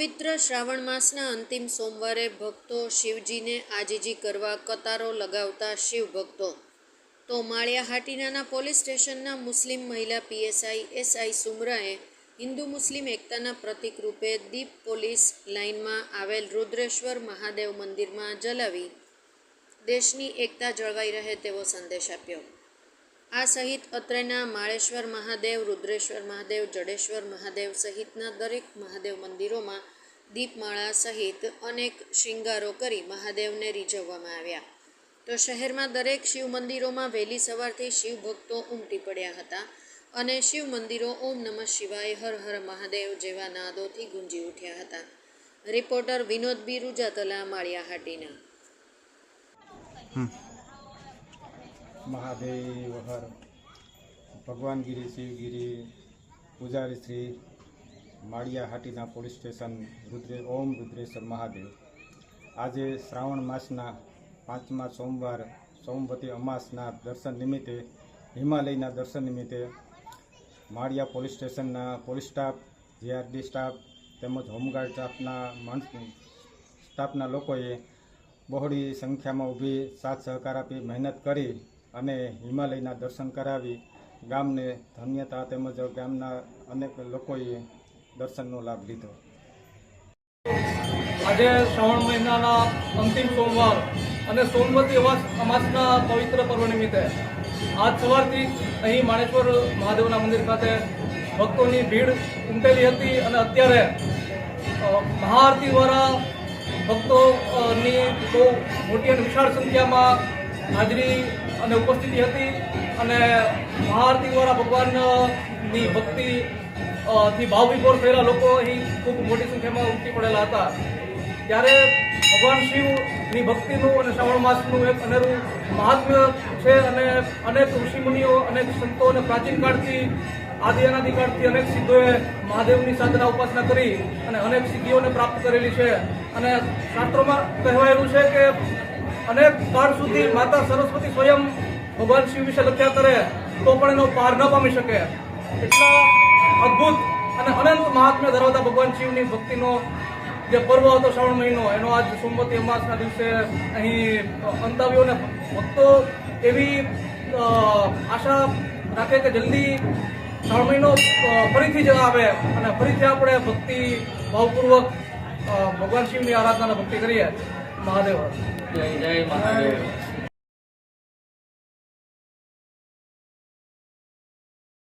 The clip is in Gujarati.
પવિત્ર શ્રાવણ માસના અંતિમ સોમવારે ભક્તો શિવજીને આજીજી કરવા કતારો લગાવતા શિવ ભક્તો તો માળિયા હાટીનાના પોલીસ સ્ટેશનના મુસ્લિમ મહિલા પીએસઆઈ એસઆઈ સુમરાએ હિન્દુ મુસ્લિમ એકતાના પ્રતિક રૂપે દીપ પોલીસ લાઇનમાં આવેલ રુદ્રેશ્વર મહાદેવ મંદિરમાં જલાવી દેશની એકતા જળવાઈ રહે તેવો સંદેશ આપ્યો. આ સહિત અત્રેના માળેશ્વર મહાદેવ, રુદ્રેશ્વર મહાદેવ, જડેશ્વર મહાદેવ સહિતના દરેક મહાદેવ મંદિરોમાં દીપમાળા સહિત અનેક શિંગારો કરી મહાદેવને રીઝવવામાં આવ્યા. તો શહેરમાં દરેક શિવ મંદિરોમાં વહેલી સવારથી શિવ ભક્તો ઉમટી પડ્યા હતા અને શિવ મંદિરો ઓમ નમઃ શિવાય હર હર મહાદેવ જેવા નાદોથી ગુંજી ઉઠ્યા હતા. રિપોર્ટર વિનોદ બી રૂજાતલા માળિયા હાટીના મહાદેવ હર. ભગવાનગીરી શિવગીરી પૂજારી શ્રી માળિયા હાટીના પોલીસ સ્ટેશન રુદ્રે, ઓમ રુદ્રેશ્વર મહાદેવ. આજે શ્રાવણ માસના પાંચમા સોમવાર, સોમવતી અમાસના દર્શન નિમિત્તે, હિમાલયના દર્શન નિમિત્તે માળિયા પોલીસ સ્ટેશનના પોલીસ સ્ટાફ, જીઆરડી સ્ટાફ તેમજ હોમગાર્ડ સ્ટાફના માણસ સ્ટાફના લોકોએ બહોળી સંખ્યામાં ઊભી સાથ સહકાર આપી મહેનત કરી અને હિમાલયના દર્શન કરાવી. ગામને ધન્યતા તેમજ ગામના અનેક લોકોએ દર્શનનો લાભ લીધો. આજે શ્રાવણ મહિનાના અંતિમ સોમવાર અને સોમવતી અમાસ અમાસના પવિત્ર પર્વ નિમિત્તે આજ સવારથી અહીં માણેશ્વર મહાદેવના મંદિર ખાતે ભક્તોની ભીડ ઉમટેલી હતી અને અત્યારે મહાઆરતી દ્વારા ભક્તોની બહુ મોટી અને વિશાળ સંખ્યામાં હાજરી અને ઉપસ્થિતિ હતી અને મહાઆરતી દ્વારા ભગવાનની ભક્તિ થી ભાવ વિભોર થયેલા લોકો અહીં ખૂબ મોટી સંખ્યામાં ઉમટી પડેલા હતા. ત્યારે ભગવાન શિવની ભક્તિનું અને શ્રાવણ માસનું એક અનેરું મહાત્મ્ય છે અને અનેક ઋષિમુનિઓ, અનેક સંતો અને પ્રાચીન કાળથી આદિ અનાદિકાળથી અનેક સિદ્ધોએ મહાદેવની સાધના ઉપાસના કરી અને અનેક સિદ્ધિઓને પ્રાપ્ત કરેલી છે. અને શાસ્ત્રોમાં કહેવાયેલું છે કે અનેક કાળ સુધી માતા સરસ્વતી સ્વયં ભગવાન શિવ વિશે લખ્યા કરે તો પણ એનો પાર ન પામી શકે. એટલા અદ્ભુત અને અનંત મહાત્મ્ય ધરાવતા ભગવાન શિવની ભક્તિનો જે પર્વ હતો શ્રાવણ મહિનો, એનો આજ સોમવતી અમાસના દિવસે અહીં અંતાવ્યો અને ભક્તો એવી આશા રાખે કે જલ્દી શ્રાવણ મહિનો ફરીથી જ આવે અને ફરીથી આપણે ભક્તિ ભાવપૂર્વક ભગવાન શિવની આરાધના ભક્તિ કરીએ. મહાદેવ. જય જય મહાદેવ.